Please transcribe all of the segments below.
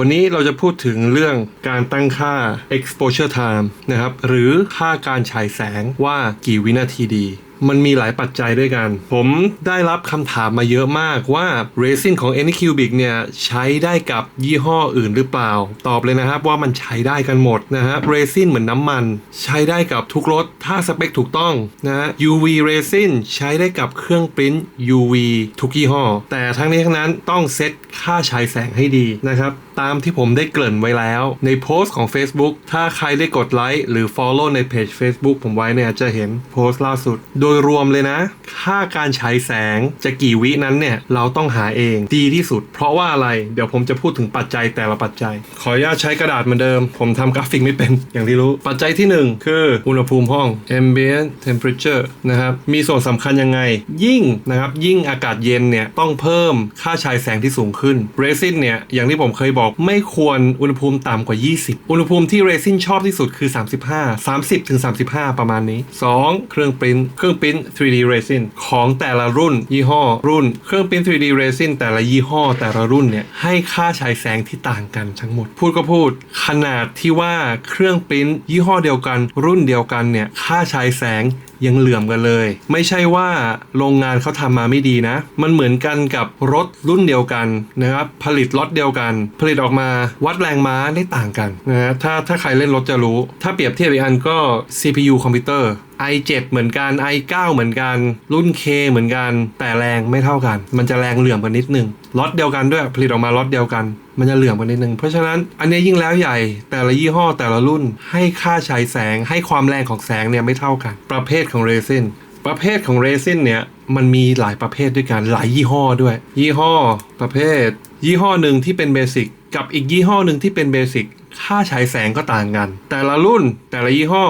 วันนี้เราจะพูดถึงเรื่องการตั้งค่า exposure time นะครับ หรือค่าการฉายแสงว่ากี่วินาทีดีมันมีหลายปัจจัยด้วยกัน ผมได้รับคำถามมาเยอะมากว่า resin ของ Anycubic เนี่ยใช้ได้กับยี่ห้ออื่นหรือเปล่า ตอบเลยนะครับว่ามันใช้ได้กันหมดนะฮะ resin เหมือนน้ำมัน ใช้ได้กับทุกรถ ถ้าสเปคถูกต้องนะฮะ UV resin ใช้ได้กับเครื่องปริ้น UV ทุกยี่ห้อ แต่ทั้งนี้ทั้งนั้นต้องเซตค่าฉายแสงให้ดีนะครับ ตามที่ผมได้เกริ่นไว้แล้ว ในโพสต์ของ Facebook ถ้าใครได้กดไลค์หรือ Follow ในเพจ Facebook ผมไว้เนี่ยจะเห็นโพสต์ล่าสุด โดยรวมเลยนะ ค่าการฉายแสงจะกี่วินั้นเนี่ย เราต้องหาเองดีที่สุด เพราะว่าอะไรเดี๋ยวผมจะพูดถึงปัจจัยแต่ละปัจจัย ขออนุญาตใช้กระดาษเหมือนเดิม ผมทำกราฟิกไม่เป็นอย่างที่รู้ ปัจจัยที่หนึ่งคืออุณหภูมิห้อง ambient temperature นะครับมีส่วนสำคัญยังไง ยิ่งนะครับยิ่งอากาศเย็นเนี่ยต้องเพิ่มค่าฉายแสงที่สูงขึ้นเรซินเนี่ยอย่างที่ผมเคยบอกไม่ควรอุณหภูมิต่ำกว่า 20 อุณหภูมิที่เรซินชอบที่สุดคือ 35 30ถึง35 ประมาณนี้ 2. เครื่องปริ้นเครื่องปริ้น 3D resin ของแต่ละรุ่น ยี่ห้อ รุ่น เครื่องปริ้น 3D resin แต่ละยี่ห้อแต่ละรุ่นเนี่ยให้ค่าฉายแสงที่ต่างกันทั้งหมด พูดก็พูด ขนาดที่ว่าเครื่องปริ้นยี่ห้อเดียวกัน รุ่นเดียวกันเนี่ยค่าฉายแสง ยังเหลื่อมกันเลย ไม่ใช่ว่าโรงงานเขาทำมาไม่ดีนะ มันเหมือนกันกับรถรุ่นเดียวกันนะครับผลิตรถเดียวกัน ผลิตออกมาวัดแรงม้าได้ต่างกันนะฮะถ้าถ้าใครเล่นรถจะรู้ ถ้าเปรียบเทียบอีกอันก็ CPU คอมพิวเตอร์ i7 เหมือนกัน i9 เหมือนกัน รุ่น K เหมือนกัน แต่แรงไม่เท่ากัน มันจะแรงเหลื่อมกันนิดนึงรถเดียวกันด้วยผลิตออกมารถเดียวกัน มันจะเหลื่อมกันนิดนึง เพราะฉะนั้นอันนี้ยิ่งแล้วใหญ่แต่ละยี่ห้อแต่ละรุ่นให้ค่าฉายแสงให้ความแรงของแสงเนี่ยไม่เท่ากัน ประเภทของเรซินประเภทของเรซินเนี่ยมันมีหลายประเภทด้วยกันหลายยี่ห้อด้วย ยี่ห้อประเภท ยี่ห้อหนึ่งที่เป็นเบสิกกับอีกยี่ห้อหนึ่งที่เป็นเบสิกค่าฉายแสงก็ต่างกัน แต่ละรุ่นแต่ละยี่ห้อ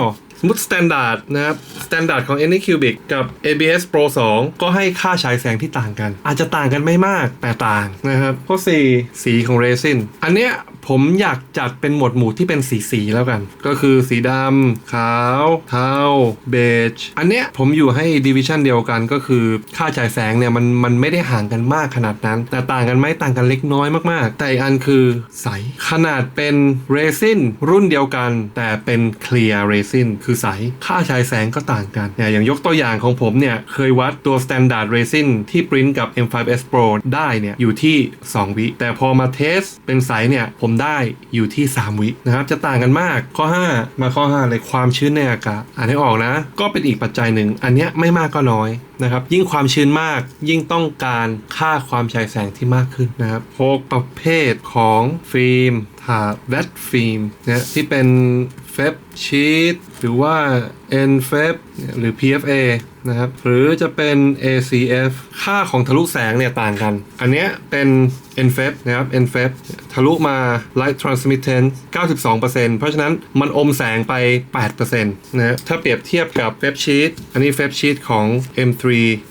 มมติ Standard นะครับ Standard ของ Anycubic กับ ABS Pro 2 ก็ให้ค่าฉายแสงที่ต่างกัน อาจจะต่างกันไม่มากแต่ต่างนะครับข้อ4สีของเรซินอันเนี้ย ผมอยากจัดเป็นหมวดหมู่ที่เป็นสีสีๆแล้วกัน ก็คือสีดำขาว เทาเบจอันเนี้ยผมอยู่ให้ดิวิชันเดียวกันก็คือค่าฉายแสงเนี่ยมันมันไม่ได้ห่างกันมากขนาดนั้น แต่ต่างกันไหมต่างกันเล็กน้อยมากๆ แต่อีกอันคือใส ขนาดเป็นเรซินรุ่นเดียวกัน แต่เป็นเคลียร์เรซินคือใส ค่าฉายแสงก็ต่างกันเนี่ยอย่างยกตัวอย่างของผมเนี่ยเคยวัดตัว Standard Resin ที่ปริ้นกับ M5S Pro ได้เนี่ยอยู่ที่ 2 วิ แต่พอมาเทสเป็นใสเนี่ยผมได้อยู่ที่ 3 วินะครับจะต่างกันมากข้อ 5 มาข้อ 5 เลยความชื้นในอากาศอ่านให้ออกนะ ก็เป็นอีกปัจจัยหนึ่ง อันนี้ไม่มากก็น้อยนะครับยิ่งความชื้นมากยิ่งต้องการค่าความฉายแสงที่มากขึ้นนะครับหกประเภทของฟิล์มถาดแวตฟิล์มนะที่เป็นเฟบชีตหรือว่า n f e b หรือ PFA นะครับหรือจะเป็น ACF ค่าของทะลุแสงเนี่ยต่างกัน อันเนี้ยเป็น n f e b นะครับ n f e b ทะลุมา light transmittance 92%เพราะฉะนั้นมันอมแสงไป 8%นะฮะถ้าเปรียบเทียบกับ f e b sheet อันนี้ f e b sheet ของ M3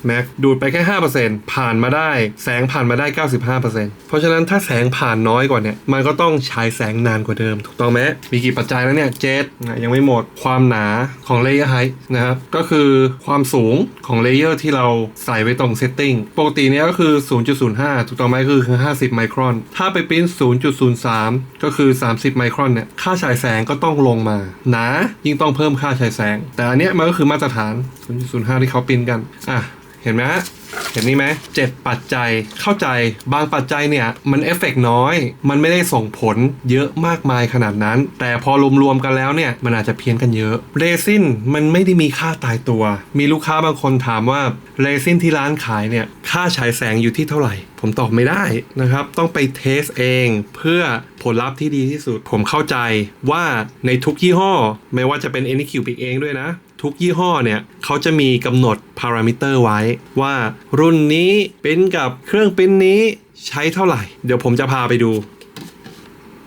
Max ดูดไปแค่ 5%ผ่านมาได้แสงผ่านมาได้ 95%เพราะฉะนั้นถ้าแสงผ่านน้อยกว่าเนี่ยมันก็ต้องฉายแสงนานกว่าเดิม ถูกต้องไหมมีกี่ปัจจัยแล้วเนี่ยเจ็ดนะยังไม่หมดความหนาของ layer height นะครับก็คือความสูงของเลเยอร์ที่เราใส่ไว้ตรง setting ปกติเนี้ยก็คือ 0.05 ถูกต้องไหมคือ 50 ไมครอน ถ้าไปปริ้น0.03 ก็คือ 30 ไมครอนเนี่ยค่าฉายแสงก็ต้องลงมาหนายิ่งต้องเพิ่มค่าฉายแสง แต่อันเนี้ยมันก็คือมาตรฐาน 0.05 ที่เขาปิ้นกันอะ เห็นไหมฮะเห็นนี่ไหมเจ็ดปัจจัยเข้าใจบางปัจจัยเนี่ยมันเอฟเฟกต์น้อย มันไม่ได้ส่งผลเยอะมากมายขนาดนั้น แต่พอรวมๆกันแล้วเนี่ยมันอาจจะเพี้ยนกันเยอะเรซินมันไม่ได้มีค่าตายตัว มีลูกค้าบางคนถามว่าเรซินที่ร้านขายเนี่ยค่าฉายแสงอยู่ที่เท่าไหร่ ผมตอบไม่ได้นะครับ ต้องไปเทสเองเพื่อผลลัพธ์ที่ดีที่สุด ผมเข้าใจว่าในทุกยี่ห้อ ไม่ว่าจะเป็น Anycubic เองด้วยนะ ทุกยี่ห้อเนี่ยเขาจะมีกำหนดพารามิเตอร์ไว้ ว่ารุ่นนี้ปริ้นกับเครื่องปริ้นนี้ใช้เท่าไหร่ เดี๋ยวผมจะพาไปดู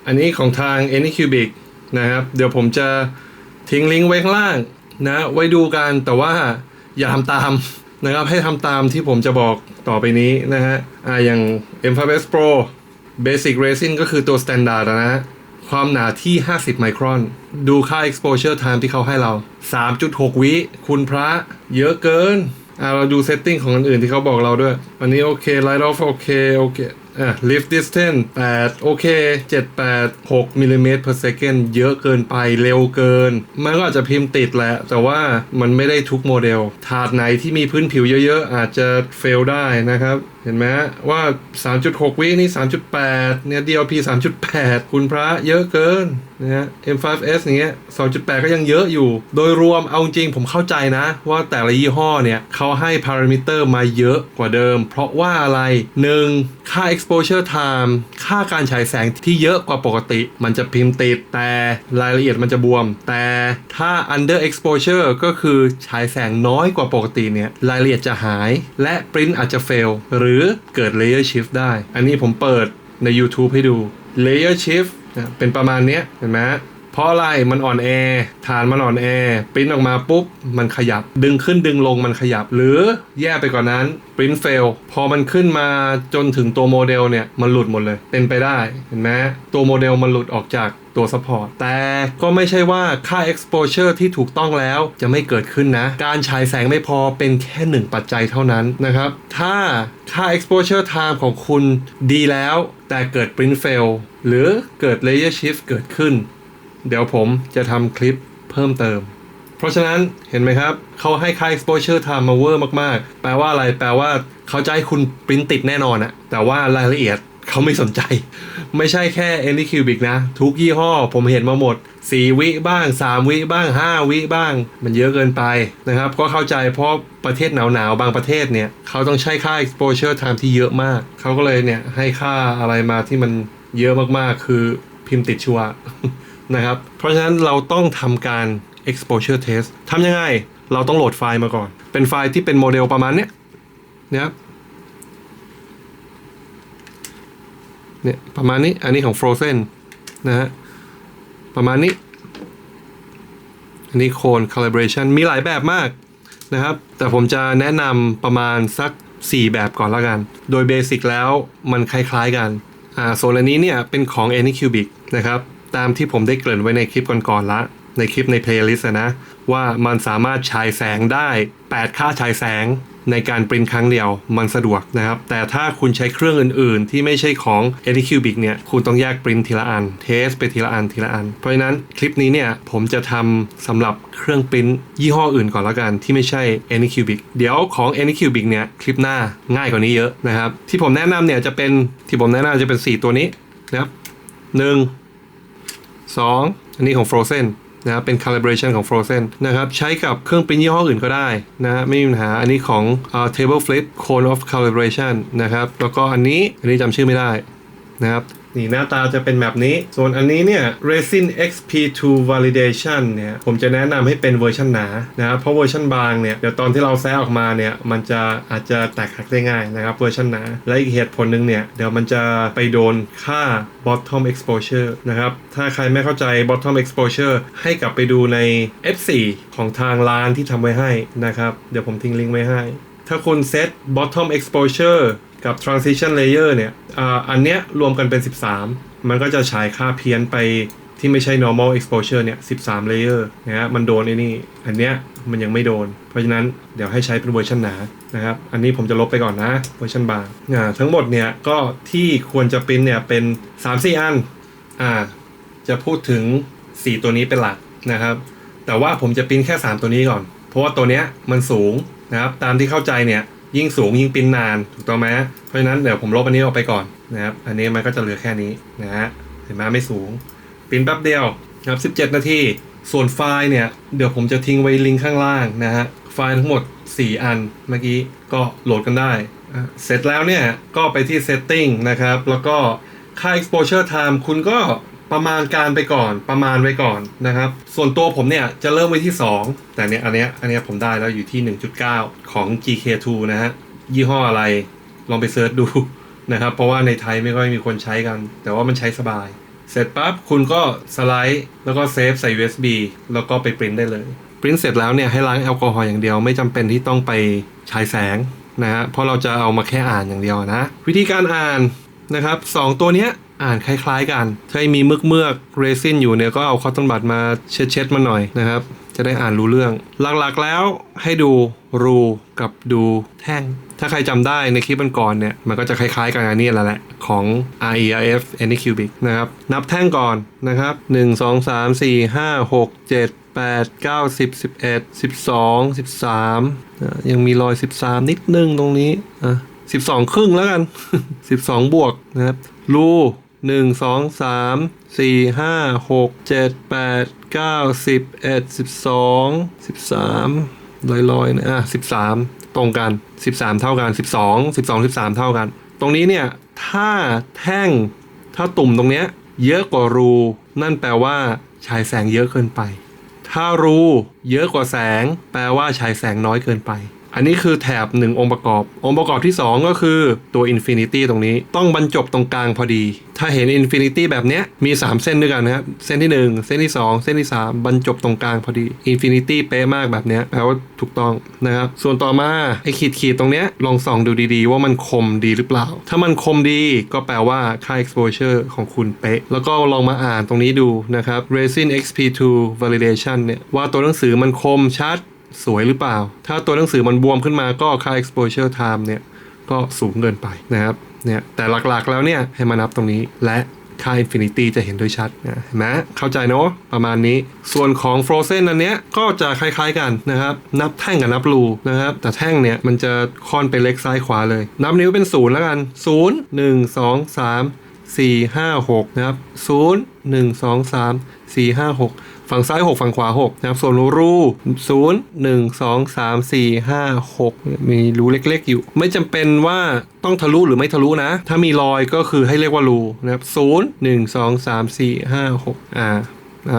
อันนี้ของทาง Anycubic นะครับ เดี๋ยวผมจะทิ้งลิงก์ไว้ข้างล่างนะ ไว้ดูกันแต่ว่าอย่าทำตามนะครับ ให้ทำตามที่ผมจะบอกต่อไปนี้นะฮะอ่าอย่าง M5S Pro Basic Resin ก็คือตัว Standard นะฮะ ความหนาที่ 50 ไมครอน ดูค่า exposure time ที่เขาให้เรา 3.6 วิคุณพระเยอะเกินอ่าเราดู setting ของอันอื่นที่เขาบอกเราด้วย อันนี้โอเค light off โอเคโอเคอะ lift distance 8 โอเค 7 8 6มิลลิเมตร per second เยอะเกินไปเร็วเกิน มันก็อาจจะพิมพ์ติดแหละ แต่ว่ามันไม่ได้ทุกโมเดล ถาดไหนที่มีพื้นผิวเยอะๆ อาจจะ fail ได้นะครับเห็นไหมว่า 3.6 วินี่ 3.8 เนี่ย DLP 3.8 คุณพระเยอะเกินนะฮะ M5S อย่างเงี้ย 2.8 ก็ยังเยอะอยู่ โดยรวมเอาจริงผมเข้าใจนะ ว่าแต่ละยี่ห้อเนี่ยเขาให้พารามิเตอร์มาเยอะกว่าเดิม เพราะว่าอะไร 1. ค่า exposure time ค่าการฉายแสงที่เยอะกว่าปกติ มันจะพิมพ์ติดแต่รายละเอียดมันจะบวม แต่ถ้า under exposure ก็คือฉายแสงน้อยกว่าปกติเนี่ยรายละเอียดจะหาย และปริ้นอาจจะ fail หรืือเกิด layer shift ได้ อันนี้ผมเปิดใน YouTube ให้ดู layer shift เป็นประมาณนี้เห็นไหม ราะอะไรมันอ่อนแอฐานมันอ่อนแอปริ้นออกมาปุ๊บมันขยับ ดึงขึ้นดึงลงมันขยับ หรือแย่ไปกว่านนั้นปริ้นเฟลพอมันขึ้นมาจนถึงตัวโมเดลเนี่ยมันหลุดหมดเลย เป็นไปได้เห็นไหมตัวโมเดลมันหลุดออกจากตัวซัพพอร์ตแต่ก็ไม่ใช่ว่าค่า exposure ที่ถูกต้องแล้วจะไม่เกิดขึ้นนะ การฉายแสงไม่พอเป็นแค่หนึ่งปัจจัยเท่านั้นนะครับ ถ้าค่า exposure time ของคุณดีแล้ว แต่เกิด print fail หรือเกิด layer shift เกิดขึ้น เดี๋ยวผมจะทำคลิปเพิ่มเติม เพราะฉะนั้นเห็นไหมครับ เขาให้ค่า exposure time มาเวอร์มากๆ แปลว่าอะไร แปลว่าเขาจะให้คุณปริ้นติดแน่นอนอะแต่ว่ารายละเอียดเขาไม่สนใจ ไม่ใช่แค่ Anycubic นะ ทุกยี่ห้อผมเห็นมาหมด 4 วิบ้าง 3 วิบ้าง 5 วิบ้าง มันเยอะเกินไปนะครับ ก็เข้าใจเพราะประเทศหนาวๆ บางประเทศเนี่ย เขาต้องใช้ค่า exposure time ที่เยอะมาก เขาก็เลยเนี่ย ให้ค่าอะไรมาที่มันเยอะมากๆ คือพิมพ์ติดชัว นะครับ เพราะฉะนั้นเราต้องทำการ exposure test ทำยังไง เราต้องโหลดไฟล์มาก่อน เป็นไฟล์ที่เป็นโมเดลประมาณเนี้ยนะครับเนี่ยประมาณนี้ อันนี้ของ Frozen นะฮะ ประมาณนี้ อันนี้โคน calibration มีหลายแบบมากนะครับ แต่ผมจะแนะนำประมาณสัก 4 แบบก่อนล้วกัน โดยเบสิกแล้วมันคล้ายๆกัน อ่า ส่วนอันนี้เนี่ยเป็นของ Anycubic นะครับ ตามที่ผมได้เกริ่นไว้ในคลิปก่อนๆละในคลิปใน playlist อะนะว่ามันสามารถฉายแสงได้ 8 ค่าฉายแสงในการปริ้นครั้งเดียวมันสะดวกนะครับ แต่ถ้าคุณใช้เครื่องอื่นๆ ที่ไม่ใช่ของ Anycubic เนี่ย คุณต้องแยกปริ้นทีละอัน เทสไปทีละอันทีละอัน เพราะฉะนั้นคลิปนี้เนี่ยผมจะทำสำหรับเครื่องปริ้นยี่ห้ออื่นก่อนแล้วกันที่ไม่ใช่ Anycubic เดี๋ยวของ Anycubic เนี่ยคลิปหน้าง่ายกว่านี้เยอะนะครับ ที่ผมแนะนำเนี่ยจะเป็นที่ผมแนะนำจะเป็น 4 ตัวนี้นะครับหนึ่ง 2 อันนี้ของ Frozen นะครับเป็น calibration ของ Frozen นะครับใช้กับเครื่องปริ้นยี่ห้ออื่นก็ได้นะไม่มีปัญหาอันนี้ของเอ่อ Table Flip Cone of Calibration นะครับแล้วก็อันนี้อันนี้จำชื่อไม่ได้นะครับ นี่หน้าตาจะเป็นแบบนี้ ส่วนอันนี้เนี่ย Resin XP2 Validation เนี่ย ผมจะแนะนำให้เป็นเวอร์ชันหนานะครับเพราะเวอร์ชันบางเนี่ย เดี๋ยวตอนที่เราแซะออกมาเนี่ย มันจะอาจจะแตกหักได้ง่ายนะครับ เวอร์ชันหนา และอีกเหตุผลหนึ่งเนี่ย เดี๋ยวมันจะไปโดนค่า bottom exposure นะครับ ถ้าใครไม่เข้าใจ bottom exposure ให้กลับไปดูใน F4 ของทางร้านที่ทำไว้ให้นะครับ เดี๋ยวผมทิ้งลิงก์ไว้ให้ ถ้าคุณเซต bottom exposure กับ transition layer เนี่ยอันเนี้ยรวมกันเป็น 13 มันก็จะฉายค่าเพี้ยนไปที่ไม่ใช่ normal exposure เนี่ย 13 layer นะฮะ มันโดนไอ้นี่ อันเนี้ยมันยังไม่โดน เพราะฉะนั้นเดี๋ยวให้ใช้เป็นเวอร์ชันหนา นะครับ อันนี้ผมจะลบไปก่อนนะ เวอร์ชันบางอ่าทั้งหมดเนี่ยก็ที่ควรจะปริ้นเนี่ยเป็น 3-4 อัน อ่า จะพูดถึง 4 ตัวนี้เป็นหลักนะครับ แต่ว่าผมจะปริ้นแค่ 3 ตัวนี้ก่อน เพราะว่าตัวเนี้ยมันสูงนะครับ ตามที่เข้าใจเนี่ย ยิ่งสูงยิ่งปิ้นนานถูกต้องไหมเพราะฉะนั้นเดี๋ยวผมลบอันนี้ออกไปก่อนนะครับ อันนี้มันก็จะเหลือแค่นี้นะฮะเห็นไหมไม่สูง ปิ้นแป๊บเดียวนะครับ17 นาทีส่วนไฟล์เนี่ย เดี๋ยวผมจะทิ้งไว้ลิงก์ข้างล่างนะฮะไฟล์ทั้งหมด 4 อันเมื่อกี้ก็โหลดกันได้ เสร็จแล้วเนี่ย ก็ไปที่ setting นะครับ แล้วก็ค่า exposure time คุณก็ ประมาณการไปก่อนประมาณไว้ก่อนนะครับ ส่วนตัวผมเนี่ยจะเริ่มไว้ที่ 2 แต่เนี่ยอันเนี้ยอันเนี้ยผมได้แล้วอยู่ที่ 1.9 ของ GK2 นะฮะ ยี่ห้ออะไรลองไปเซิร์ชดูนะครับ เพราะว่าในไทยไม่ค่อยมีคนใช้กัน แต่ว่ามันใช้สบาย เสร็จปั๊บคุณก็สไลด์ แล้วก็เซฟใส่ USB แล้วก็ไปปริ้นได้เลยปริ้นเสร็จแล้วเนี่ยให้ล้างแอลกอฮอล์อย่างเดียวไม่จำเป็นที่ต้องไปฉายแสงนะฮะเพราะเราจะเอามาแค่อ่านอย่างเดียวนะ วิธีการอ่านนะครับสองตัวเนี้ย อ่านคล้ายๆกัน ถ้ามีมือกเมือกเรซินอยู่เนี่ยก็เอาคอตตอนบัดมาเช็ดๆมาหน่อยนะครับ จะได้อ่านรู้เรื่อง หลักๆแล้วให้ดูรูกับดูแท่ง ถ้าใครจำได้ในคลิปมันก่อนเนี่ย มันก็จะคล้ายๆกันอันนี้แหละแหละ ของ RERF Anycubic นะครับ นับแท่งก่อนนะครับ 1 2 3 4 5 6 7 8 9 10 11 12 13อะยังมีรอย 13 นิดนึงตรงนี้อะ12 ครึ่งแล้วกัน 12 บวกนะครับรู หนึ่งสองสามสี่ห้าหกเจ็ดแปดเก้าสิบเอ็ดสิบสองสิบสามลอยลอยนะอะสิบสามตรงกันสิบสามเท่ากันสิบสองสิบสองสิบสามเท่ากัน ตรงนี้เนี่ย ถ้าแท่งถ้าตุ่มตรงเนี้ยเยอะกว่ารู นั่นแปลว่าฉายแสงเยอะเกินไป ถ้ารูเยอะกว่าแสง แปลว่าฉายแสงน้อยเกินไป อันนี้คือแถบหนึ่งองค์ประกอบ องค์ประกอบที่ 2 ก็คือตัว Infinity ตรงนี้ต้องบรรจบตรงกลางพอดี ถ้าเห็น Infinity แบบเนี้ยมี 3 เส้นด้วยกันนะครับ เส้นที่ 1 เส้นที่ 2 เส้นที่ 3 บรรจบตรงกลางพอดี Infinity เป๊ะมากแบบเนี้ยแปลว่าถูกต้องนะครับ ส่วนต่อมาไอ้ขีดขีดๆตรงเนี้ยลองส่องดูดีๆ ว่ามันคมดีหรือเปล่า ถ้ามันคมดีก็แปลว่าค่า exposure ของคุณเป๊ะ แล้วก็ลองมาอ่านตรงนี้ดูนะครับ resin xp2 validation เนี่ยว่าตัวหนังสือมันคมชัด สวยหรือเปล่า ถ้าตัวหนังสือมันบวมขึ้นมาก็ค่า exposure time เนี่ยก็สูงเกินไปนะครับเนี่ยแต่หลักๆแล้วเนี่ยให้มานับตรงนี้และค่า infinity จะเห็นด้วยชัดนะเห็นไหมเข้าใจเนาะประมาณนี้ ส่วนของ frozen อันเนี้ยก็จะคล้ายๆกันนะครับ นับแท่งกับนับรูนะครับ แต่แท่งเนี่ยมันจะค่อนไปเล็กซ้ายขวาเลย นับนิ้วเป็นศูนย์แล้วกัน 0 1 2 3 4 5 6 นะครับ 0 1 2 3 4 5 6 ฝั่งซ้าย 6 ฝั่งขวา 6 นะครับ ส่วนรู0 1 2 3 4 5 6มีรูเล็กๆอยู่ ไม่จำเป็นว่าต้องทะลุหรือไม่ทะลุนะ ถ้ามีรอยก็คือให้เรียกว่ารูนะครับ0 1 2 3 4 5 6อ่าอ่า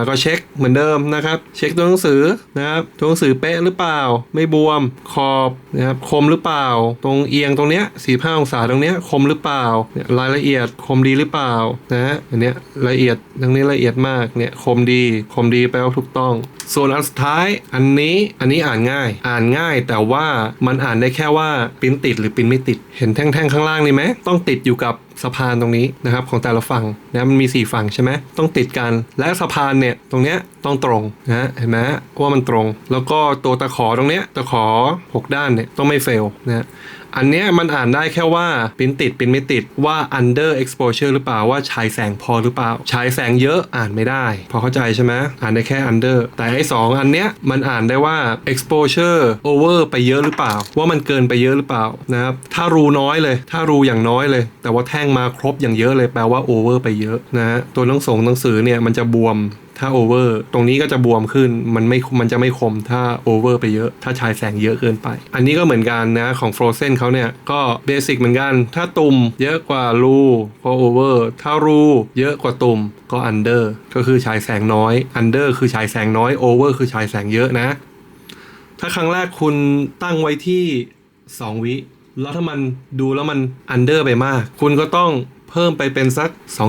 ก็เช็คเหมือนเดิมนะครับ เช็คตัวหนังสือนะครับตัวหนังสือเป๊ะหรือเปล่า ไม่บวมขอบนะครับคมหรือเปล่า ตรงเอียงตรงเนี้ย45องศาตรงเนี้ยคมหรือเปล่าเนี่ยรายละเอียดคมดีหรือเปล่านะฮะอันเนี้ยละเอียดตรงนี้ละเอียดมากเนี่ยคมดีคมดีแปลว่าถูกต้อง ส่วนอันสุดท้ายอันนี้อันนี้อ่านง่าย อ่านง่าย แต่ว่ามันอ่านได้แค่ว่าปิ้นติดหรือปิ้นไม่ติดเห็นแท่งๆข้างล่างนี่ไหมต้องติดอยู่กับ สะพานตรงนี้นะครับของแต่ละฝั่งนะมันมี 4 ฝั่งใช่ไหมต้องติดกัน และสะพานเนี่ยตรงเนี้ยต้องตรงนะเห็นไหมว่ามันตรง แล้วก็ตัวตะขอตรงเนี้ยตะขอ 6 ด้านเนี่ยต้องไม่เฟลนะ อันเนี้ยมันอ่านได้แค่ว่าปิ้นติดปิ้นไม่ติดว่า under exposure หรือเปล่าว่าฉายแสงพอหรือเปล่าฉายแสงเยอะอ่านไม่ได้ พอเข้าใจใช่ไหมอ่านได้แค่ under แต่ไอ้สองอันเนี้ยมันอ่านได้ว่า exposure over ไปเยอะหรือเปล่า ว่ามันเกินไปเยอะหรือเปล่านะครับถ้ารูน้อยเลย ถ้ารูอย่างน้อยเลย แต่ว่าแท่งมาครบอย่างเยอะเลยแปลว่า over ไปเยอะนะฮะตัวหนังสงหนังสือเนี่ยมันจะบวม ถ้าโอเวอร์ตรงนี้ก็จะบวมขึ้นมันไม่มันจะไม่คมถ้าโอเวอร์ไปเยอะถ้าฉายแสงเยอะเกินไป อันนี้ก็เหมือนกันนะของ Frozen เขาเนี่ยก็เบสิกเหมือนกัน ถ้าตุ่มเยอะกว่ารูก็โอเวอร์ถ้ารูเยอะกว่าตุ่มก็อันเดอร์ก็คือฉายแสงน้อยอันเดอร์คือฉายแสงน้อยโอเวอร์คือฉายแสงเยอะนะ ถ้าครั้งแรกคุณตั้งไว้ที่ 2 วิแล้วถ้ามันดูแล้วมันอันเดอร์ไปมาก คุณก็ต้อง เพิ่มไปเป็นสัก 2.2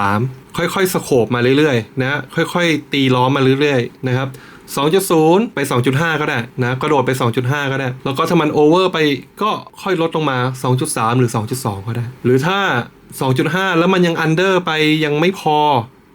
2.3 ค่อยๆสโคบมาเรื่อยๆนะค่อยๆ ตีล้อมมาเรื่อยๆนะครับ2.0 ไป 2.5 ก็ได้นะกระโดดไป 2.5 ก็ได้ แล้วก็ถ้ามันโอเวอร์ไปก็ค่อยลดลงมา 2.3 หรือ 2.2 ก็ได้ หรือถ้า 2.5 แล้วมันยังอันเดอร์ไปยังไม่พอ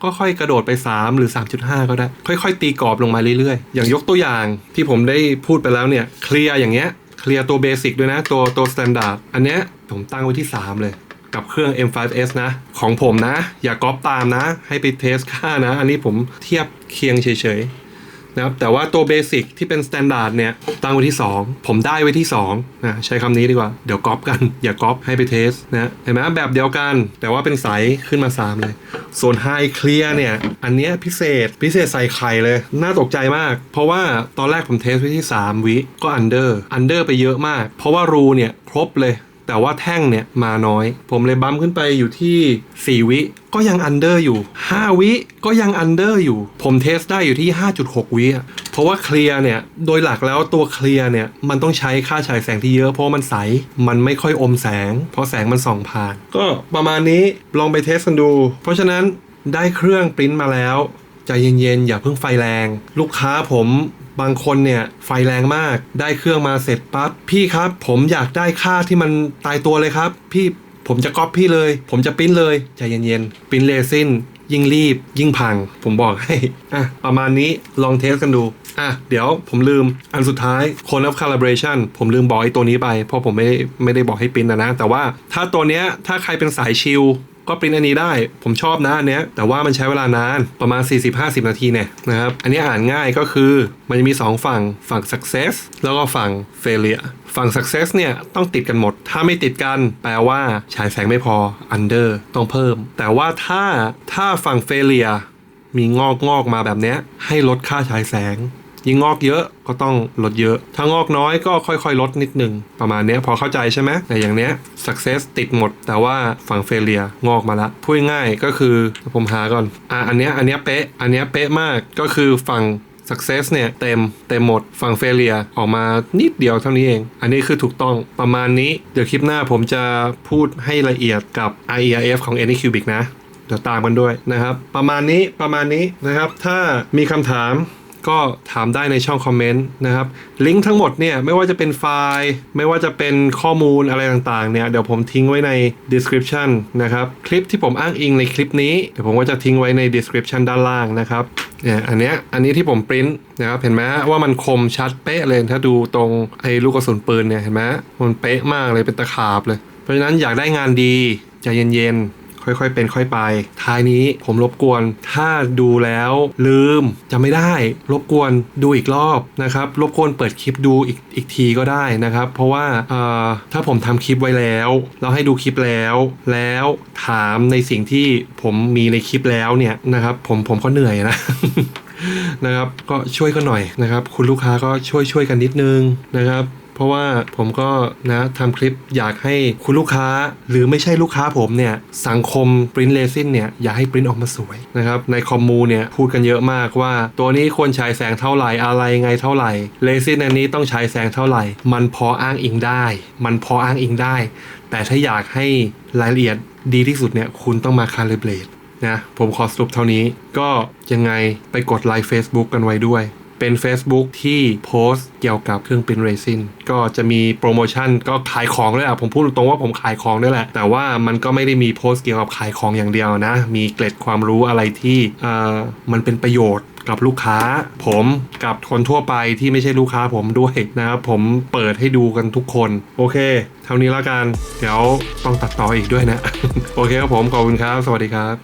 ก็ค่อยกระโดดไป 3 หรือ 3.5 ก็ได้ ค่อยๆ ตีกรอบลงมาเรื่อยๆ อย่างยกตัวอย่างที่ผมได้พูดไปแล้วเนี่ยเคลียร์อย่างเงี้ยเคลียร์ตัวเบสิกด้วยนะตัวตัวสแตนดาร์ดอันเนี้ยผมตั้งไว้ที่ 3 เลย กับเครื่อง M5S นะ ของผมนะ อย่าก๊อปตามนะ ให้ไปเทสค่านะ อันนี้ผมเทียบเคียงเฉยๆนะครับแต่ว่าตัวเบสิกที่เป็นสแตนดาร์ดเนี่ย ตั้งไว้ที่ 2 ผมได้ไว้ที่2นะใช้คำนี้ดีกว่า เดี๋ยวก๊อปกัน อย่าก๊อปให้ไปเทสนะเห็นไหมแบบเดียวกัน แต่ว่าเป็นใสขึ้นมา 3 เลย ส่วนไฮเคลียร์เนี่ย อันเนี้ยพิเศษพิเศษใส่ไข่เลย น่าตกใจมาก เพราะว่าตอนแรกผมเทสไว้ที่ 3 วิก็อันเดอร์อันเดอร์ไปเยอะมาก เพราะว่ารูเนี่ยครบเลย แต่ว่าแท่งเนี่ยมาน้อย ผมเลยบัมขึ้นไปอยู่ที่ 4 วิ ก็ยังอันเดอร์อยู่ 5 วิก็ยังอันเดอร์อยู่ ผมเทสได้อยู่ที่ 5.6 วิอะเพราะว่าเคลียร์เนี่ย โดยหลักแล้วตัวเคลียร์เนี่ย มันต้องใช้ค่าฉายแสงที่เยอะเพราะมันใส มันไม่ค่อยอมแสง เพราะแสงมันส่องผ่าน ก็ประมาณนี้ลองไปเทสกันดู เพราะฉะนั้นได้เครื่องปริ้นมาแล้วใจเย็นๆ อย่าเพิ่งไฟแรง ลูกค้าผม บางคนเนี่ยไฟแรงมากได้เครื่องมาเสร็จปั๊บพี่ครับ ผมอยากได้ค่าที่มันตายตัวเลยครับ พี่ผมจะก๊อปพี่เลย ผมจะปิ้นเลยใจเย็นๆปิ้นเรซินยิ่งรีบ ยิ่งพัง ผมบอกให้อะประมาณนี้ลองเทสกันดูอะเดี๋ยวผมลืมอันสุดท้าย Cone of Calibration ผมลืมบอกไอ้ตัวนี้ไป เพราะผมไม่ไม่ได้บอกให้ปิ้นนะนะ แต่ว่าถ้าตัวเนี้ยถ้าใครเป็นสายชิล ก็ปริ้นอันนี้ได้ ผมชอบนะอันเนี้ยแต่ว่ามันใช้เวลานานประมาณ 40-50 นาทีเนี่ยนะครับ อันนี้อ่านง่ายก็คือมันจะมี 2 ฝั่งฝั่ง success แล้วก็ฝั่ง failure ฝั่ง success เนี่ยต้องติดกันหมด ถ้าไม่ติดกันแปลว่าฉายแสงไม่พอ under ต้องเพิ่ม แต่ว่าถ้าถ้าฝั่ง failure มีงอกงอกมาแบบเนี้ยให้ลดค่าฉายแสง ยิ่งงอกเยอะก็ต้องลดเยอะ ถ้างอกน้อยก็ค่อยๆ ลดนิดนึงประมาณนี้พอเข้าใจใช่ไหมแต่อย่างเนี้ย success ติดหมด แต่ว่าฝั่ง failure งอกมาละพูดง่ายก็คือผมหาก่อนอะอันเนี้ยอันเนี้ยเป๊ะอันเนี้ยเป๊ะมากก็คือฝั่ง success เนี่ยเต็มเต็มหมดฝั่ง failure ออกมานิดเดียวเท่านี้เอง อันนี้คือถูกต้องประมาณนี้ เดี๋ยวคลิปหน้าผมจะพูดให้ละเอียดกับ IERF ของ Anycubic นะ เดี๋ยวตามกันด้วยนะครับ ประมาณนี้ประมาณนี้นะครับ ถ้ามีคำถาม ก็ถามได้ในช่องคอมเมนต์นะครับลิงก์ทั้งหมดเนี่ยไม่ว่าจะเป็นไฟล์ ไม่ว่าจะเป็นข้อมูลอะไรต่างๆเนี่ยเดี๋ยวผมทิ้งไว้ใน description นะครับคลิปที่ผมอ้างอิงในคลิปนี้เดี๋ยวผมก็จะทิ้งไว้ใน description ด้านล่างนะครับเนี่ยอันเนี้ยอันนี้ที่ผมปริ้นนะครับเห็นไหมว่ามันคมชัดเป๊ะเลยถ้าดูตรงไอ้ลูกกระสุนปืนเนี่ยเห็นไหมมันเป๊ะมากเลยเป็นตะขาบเลย เพราะฉะนั้นอยากได้งานดีใจเย็นๆ ค่อยๆ เป็นค่อยไป ท้ายนี้ผมรบกวน ถ้าดูแล้วลืมจำไม่ได้ รบกวนดูอีกรอบนะครับ รบกวนเปิดคลิปดูอีกอีกทีก็ได้นะครับ เพราะว่าถ้าผมทำคลิปไว้แล้วเราให้ดูคลิปแล้ว แล้วถามในสิ่งที่ผมมีในคลิปแล้วเนี่ยนะครับ ผมผมก็เหนื่อยนะนะครับก็ช่วยกันหน่อยนะครับ คุณลูกค้าก็ช่วยช่วยกันนิดนึงนะครับ เพราะว่าผมก็นะทำคลิปอยากให้คุณลูกค้า หรือไม่ใช่ลูกค้าผมเนี่ย สังคมปริ้นเลซินเนี่ยอยากให้ปริ้นออกมาสวยนะครับในคอมมูเนี่ยพูดกันเยอะมากว่า ตัวนี้ควรฉายแสงเท่าไหร่อะไรไงเท่าไหร่เลซินอันนี้ต้องฉายแสงเท่าไหร่ มันพออ้างอิงได้ มันพออ้างอิงได้ แต่ถ้าอยากให้รายละเอียดดีที่สุดเนี่ยคุณต้องมาคาลิเบรตนะผมขอสรุปเท่านี้ก็ยังไงไปกดไลค์ Facebook กันไว้ด้วย เป็น Facebook ที่โพสต์เกี่ยวกับเครื่องปริ้นเรซินก็จะมีโปรโมชั่นก็ขายของด้วยอะผมพูดตรงว่าผมขายของด้วยแหละ แต่ว่ามันก็ไม่ได้มีโพสต์เกี่ยวกับขายของอย่างเดียวนะ มีเกร็ดความรู้อะไรที่เอ่อมันเป็นประโยชน์กับลูกค้าผมกับคนทั่วไปที่ไม่ใช่ลูกค้าผมด้วยนะครับผมเปิดให้ดูกันทุกคน โอเค เท่านี้แล้วกัน เดี๋ยวต้องตัดต่ออีกด้วยนะ โอเคครับผม ขอบคุณครับ สวัสดีครับ